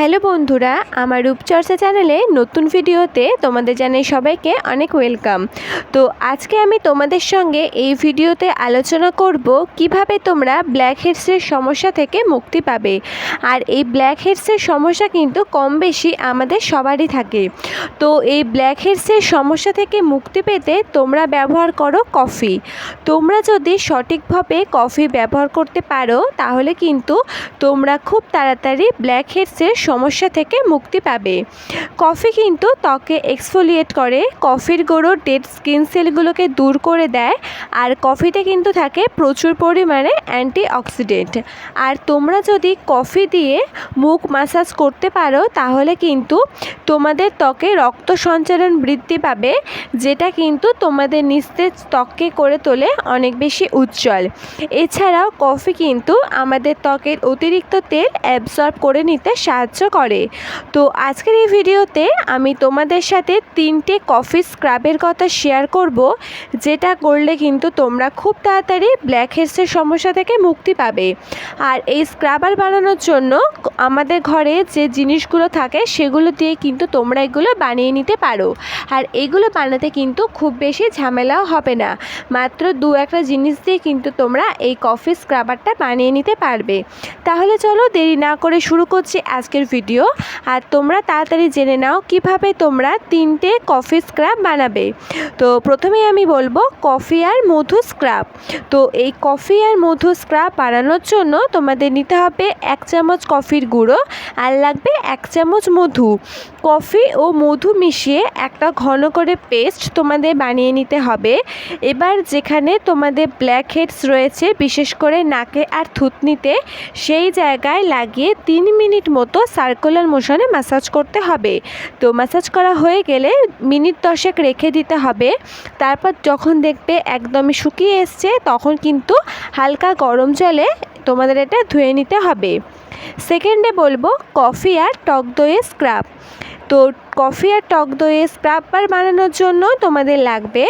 Hello বন্ধুরা, আমার রূপচর্চা চ্যানেলে নতুন ভিডিওতে তোমাদের জানাই সবাইকে অনেক ওয়েলকাম। তো আজকে আমি তোমাদের সঙ্গে এই ভিডিওতে আলোচনা করব কীভাবে তোমরা ব্ল্যাক হেডসের সমস্যা থেকে মুক্তি পাবে। আর এই ব্ল্যাক হেডসের সমস্যা কিন্তু কম বেশি আমাদের সবারই থাকে। তো এই ব্ল্যাক হেডসের সমস্যা থেকে মুক্তি পেতে তোমরা ব্যবহার করো কফি। তোমরা যদি সঠিকভাবে কফি ব্যবহার করতে পারো, তাহলে কিন্তু তোমরা খুব তাড়াতাড়ি ব্ল্যাক হেডসের সমস্যা থেকে মুক্তি পাবে। কফি কিন্তু ত্বকে এক্সফোলিয়েট করে, কফির গুঁড়ো ডেড স্কিন সেলগুলোকে দূর করে দেয়, আর কফিতে কিন্তু থাকে প্রচুর পরিমাণে অ্যান্টি অক্সিডেন্ট আর তোমরা যদি কফি দিয়ে মুখ মাসাজ করতে পারো, তাহলে কিন্তু তোমাদের ত্বকে রক্ত সঞ্চালন বৃদ্ধি পাবে, যেটা কিন্তু তোমাদের নিস্তেজ ত্বককে করে তোলে অনেক বেশি উজ্জ্বল। এছাড়াও কফি কিন্তু আমাদের ত্বকের অতিরিক্ত তেল অ্যাবসর্ব করে নিতে সাহায্য করে। তো আজকের এই ভিডিওতে আমি তোমাদের সাথে তিনটে কফি স্ক্রাবের কথা শেয়ার করব, যেটা করলে কিন্তু তোমরা খুব তাড়াতাড়ি ব্ল্যাক হেডসের সমস্যা থেকে মুক্তি পাবে। আর এই স্ক্রাবার বানানোর জন্য আমাদের ঘরে যে জিনিসগুলো থাকে, সেগুলো দিয়ে কিন্তু তোমরা এগুলো বানিয়ে নিতে পারো। আর এগুলো বানাতে কিন্তু খুব বেশি ঝামেলাও হবে না। মাত্র দু একটা জিনিস দিয়ে কিন্তু তোমরা এই কফি স্ক্রাবারটা বানিয়ে নিতে পারবে। তাহলে চলো দেরি না করে শুরু করছি আজকের ভিডিও। আর তোমরা তাড়াতাড়ি জেনে নাও কীভাবে তোমরা তিনটে কফি স্ক্রাব বানাবে। তো প্রথমে আমি বলব কফি আর মধু স্ক্রাব। তো এই কফি আর মধু স্ক্রাব বানানোর জন্য তোমাদের নিতে হবে এক চামচ কফির গুঁড়ো আর লাগবে এক চামচ মধু। কফি ও মধু মিশিয়ে একটা ঘন করে পেস্ট তোমাদের বানিয়ে নিতে হবে। এবার যেখানে তোমাদের ব্ল্যাক হেডস রয়েছে, বিশেষ করে নাকে আর থুতনিতে, সেই জায়গায় লাগিয়ে তিন মিনিট মতো সার্কুলার মোশনে ম্যাসাজ করতে হবে। তো ম্যাসাজ করা হয়ে গেলে মিনিট দশেক রেখে দিতে হবে। তারপর যখন দেখবে একদমই শুকিয়ে এসছে, তখন কিন্তু হালকা গরম জলে তোমাদের এটা ধুয়ে নিতে হবে। সেকেন্ডে বলব কফি আর টক দইয়ের স্ক্রাব তো কফি আর টক দইয়ের স্ক্রাববার বানানোর জন্য তোমাদের লাগবে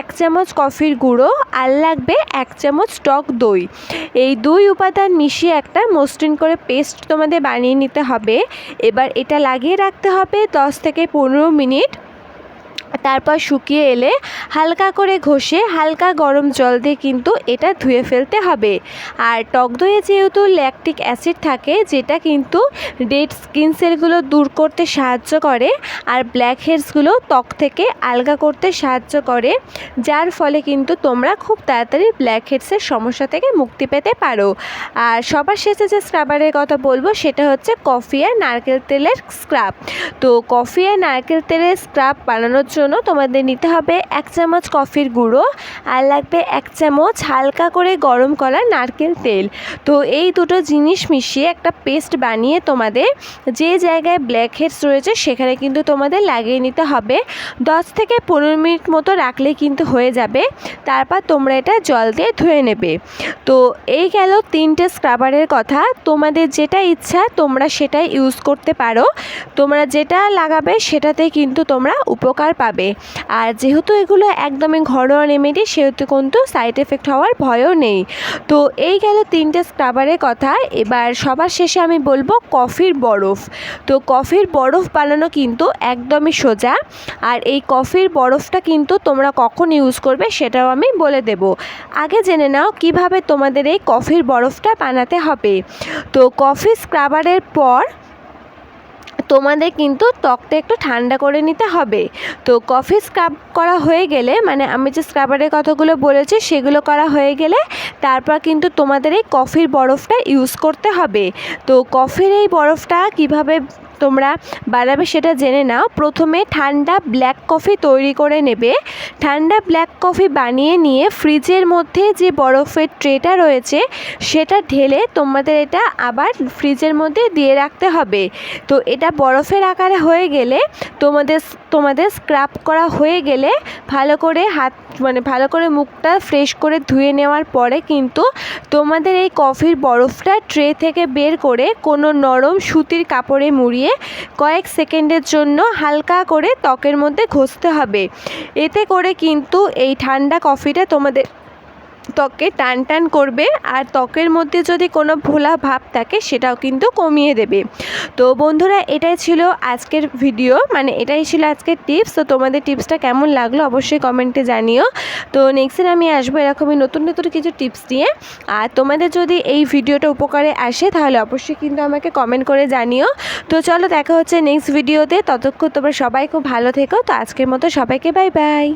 এক চামচ কফির গুঁড়ো আর লাগবে এক চামচ টক দই। এই দুই উপাদান মিশিয়ে একটা মসৃণ করে পেস্ট তোমাদের বানিয়ে নিতে হবে। এবার এটা লাগিয়ে রাখতে হবে দশ থেকে পনেরো মিনিট তারপর শুকিয়ে এলে হালকা করে ঘষে হালকা গরম জল দিয়ে কিন্তু এটা ধুয়ে ফেলতে হবে। আর টক দইয়ে যেহেতু ল্যাকটিক অ্যাসিড থাকে, যেটা কিন্তু ডেড স্কিন সেলগুলো দূর করতে সাহায্য করে আর ব্ল্যাক হেডসগুলো ত্বক থেকে আলগা করতে সাহায্য করে, যার ফলে কিন্তু তোমরা খুব তাড়াতাড়ি ব্ল্যাক হেডসের সমস্যা থেকে মুক্তি পেতে পারো। আর সবার শেষে যে স্ক্রাবারের কথা বলব, সেটা হচ্ছে কফি আর নারকেল তেলের স্ক্রাব তো কফি আর নারকেল তেলের স্ক্রাব বানানোর জন্য তোমাদের নিতে হবে এক চামচ কফির গুঁড়ো আর লাগবে এক চামচ হালকা করে গরম করা নারকেল তেল। তো এই দুটো জিনিস মিশিয়ে একটা পেস্ট বানিয়ে তোমাদের যে জায়গায় ব্ল্যাক হেডস রয়েছে সেখানে কিন্তু তোমাদের লাগিয়ে নিতে হবে। দশ থেকে পনেরো মিনিট মতো রাখলে কিন্তু হয়ে যাবে। তারপর তোমরা এটা জল দিয়ে ধুয়ে নেবে। তো এই গেল তিনটে স্ক্রাবারের কথা। তোমাদের যেটা ইচ্ছা তোমরা সেটাই ইউজ করতে পারো। তোমরা যেটা লাগাবে সেটাতে কিন্তু তোমরা উপকার পাবে। আর যেহেতু এগুলো একদমই ঘরোয়া রেমেডি সেহেতু কিন্তু সাইড এফেক্ট হওয়ার ভয়ও নেই। তো এই গেল তিনটে স্ক্রাবারের কথা। এবার সবার শেষে আমি বলব কফির বরফ। তো কফির বরফ বানানো কিন্তু একদমই সোজা। আর এই কফির বরফটা কিন্তু তোমরা কখন ইউজ করবে সেটাও আমি বলে দেব। আগে জেনে নাও কীভাবে তোমাদের এই কফির বরফটা বানাতে হবে। তো কফি স্ক্রাবারের পর তোমাদের কিন্তু ত্বকটা একটু ঠান্ডা করে নিতে হবে। তো কফি স্ক্রাব করা হয়ে গেলে মানে আমি যে স্ক্রাবারের কথাগুলো বলেছি, সেগুলো করা হয়ে গেলে তারপর কিন্তু তোমাদের এই কফির বরফটা ইউজ করতে হবে। তো কফির এই বরফটা কীভাবে তোমরা বানাবে সেটা জেনে নাও। প্রথমে ঠান্ডা ব্ল্যাক কফি তৈরি করে নেবে। ঠান্ডা ব্ল্যাক কফি বানিয়ে নিয়ে ফ্রিজের মধ্যে যে বরফের ট্রেটা রয়েছে, সেটা ঢেলে তোমাদের এটা আবার ফ্রিজের মধ্যে দিয়ে রাখতে হবে। তো এটা বরফের আকারে হয়ে গেলে তোমাদের তোমাদের স্ক্রাব করা হয়ে গেলে ভালো করে হাত মানে ভালো করে মুখটা ফ্রেশ করে ধুয়ে নেওয়ার পরে কিন্তু তোমাদের এই কফির বরফটা ট্রে থেকে বের করে কোনো নরম সুতির কাপড়ে মুড়িয়ে কয়েক সেকেন্ডের জন্য হালকা করে ত্বকের মধ্যে ঘষতে হবে। এতে করে কিন্তু এই ঠান্ডা কফিটা তোমাদের ত্বকে টান টান করবে আর ত্বকের মধ্যে যদি কোনো ভোলা ভাব থাকে সেটাও কিন্তু কমিয়ে দেবে। তো বন্ধুরা এটাই ছিল আজকের ভিডিও মানে এটাই ছিল আজকের টিপস তো তোমাদের টিপসটা কেমন লাগল অবশ্যই কমেন্টে জানিও। তো নেক্সট আমি আসব এরকমই নতুন নতুন কিছু টিপস নিয়ে আর তোমাদের যদি এই ভিডিওটা উপকারে আসে তাহলে অবশ্যই কিন্তু আমাকে কমেন্ট করে জানিও। তো চলো দেখা হচ্ছে নেক্সট ভিডিওতে ততক্ষণ তোমরা সবাই খুব ভালো থেকো। তো আজকের মতো সবাইকে বাই বাই